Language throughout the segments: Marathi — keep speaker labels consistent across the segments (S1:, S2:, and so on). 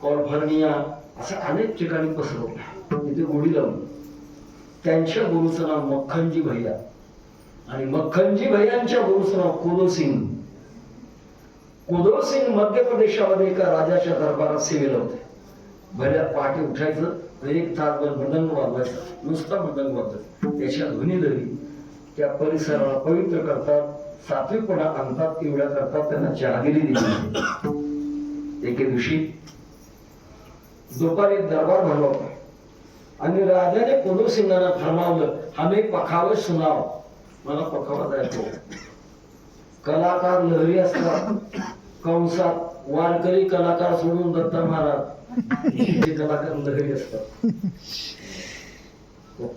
S1: कॉर्फर्निया असं अनेक ठिकाणी पसरवलं तिथे गोडी लावली. त्यांच्या गुरुचं नाव मक्खनजी भैया. आणि मक्खनजी भैयांच्या गुरुचं नाव कुदो सिंग मध्य प्रदेशामध्ये एका राजाच्या दरबारात सेवेला होते. भल्या पहाटे उठायचं आणि एक तासभर मृदंग वाजवायचा नुसता मृदंग वाजवायचा. त्याच्या ध्वनीधरी त्या परिसराला पवित्र करतात सात्विकपणा आणतात एवढ्या करतात त्यांना जहागिरी दिली. एके दिवशी दुपारी दरबार भरवला आणि राजाने कुलू सिंगांना फरमावलं आम्ही पखावत सुनाव. मला पखावा जायचो कलाकार लहरी असतात. कंसात वारकरी कलाकार सोडून दत्त महाराज. हे कलाकार लहरी असतात.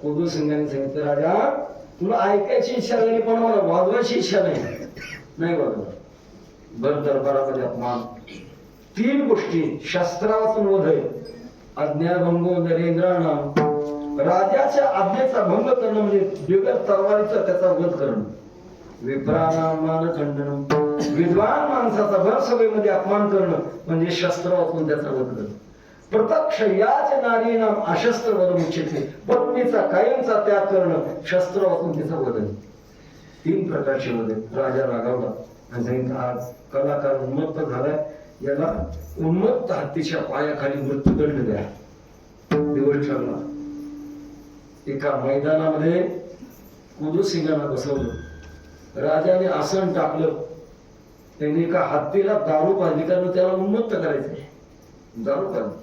S1: कुलू सिंगाने सांगितलं राजा तुला ऐकायची इच्छा झाली पण मला वाजवायची इच्छा नाही. नाही वाजवणार. बर दरबारामध्ये अपमान. तीन गोष्टी शस्त्रावाचून वधय अज्ञाभंग नरेंद्रानं राजाच्या आज्ञेचा भंग करणं म्हणजे बिगर तरवारीचा त्याचा वध करणं. विप्राना मानखंडन विद्वान माणसाचा भर सभेमध्ये अपमान करणं म्हणजे शस्त्र वापरून त्याचा वध करणं. प्रत्यक्ष याच नारी नाम अशस्त्र वरून इच्छिते पत्नीचा कायमचा त्याग करणं शस्त्र वापरून तिचा वध तीन प्रकारचे वध राजा रागावला आणि सांगितलं आज कलाकार उन्मत्त झालाय. याला उन्मत्त हत्तीच्या पायाखाली मृत्यूदंड द्या. दिवस ठरला. एका मैदानामध्ये कुदुसिंगाला बसवलं. राजाने आसन टाकलं. त्यांनी एका हत्तीला दारू पाजली कारण त्याला उन्मत्त करायचं दारू पाजली.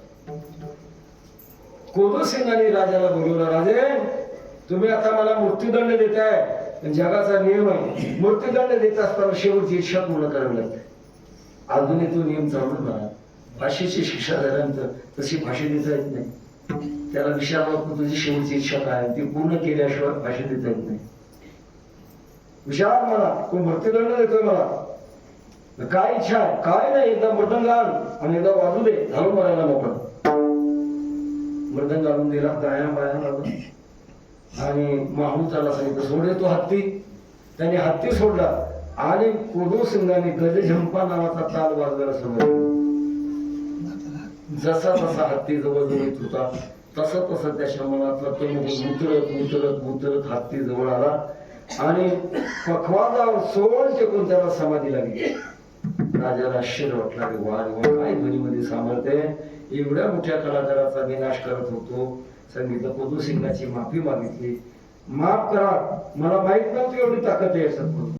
S1: कोदुसिंगाने राजाला बोलवलं राजे तुम्ही आता मला मृत्यूदंड देताय. जगाचा नियम आहे. मृत्यूदंड देत असताना शेवटची इच्छा पूर्ण करावी लागते. अजूनही तो नियम चालू राहा फाशीची शिक्षा झाल्यानंतर तशी फाशी देता येत नाही. त्याला विचारावं तुझी शेवटची इच्छा काय ती पूर्ण केल्याशिवाय फाशी देता येत नाही. विचार मला तो मृत्यूदंड देतोय मला? काय इच्छा आहे? काय नाही एकदा मृदंग आण आणि एकदा वाजू दे घालून मारायला मोकळं मृदंग आणून दिला दाया बाया लागून आणि माहूताला सांगितलं सोडे तो हत्ती. त्याने हत्ती सोडला. आणि कोडू सिंगाने गजझंपा नावाचा ताल वाजवायला सुरुवात जसा तसा हत्ती जवळ जवळ येत होता तसं तसं त्याच्या मनातला तो उतरत उतरत उतरत हत्ती जवळ आला. आणि पखवाजावर सोड टेकून त्याला समाधी लागली. राजाला आश्चर्य वाटला की वा काय ध्वनीमध्ये सामर्थ्य एवढ्या मोठ्या कलाकाराचा विनाश करत होतो. सांगितलं कोदू सिंगाची माफी मागितली. माफ करा मला माहीत नव्हती एवढी ताकद आहे सद्गुरू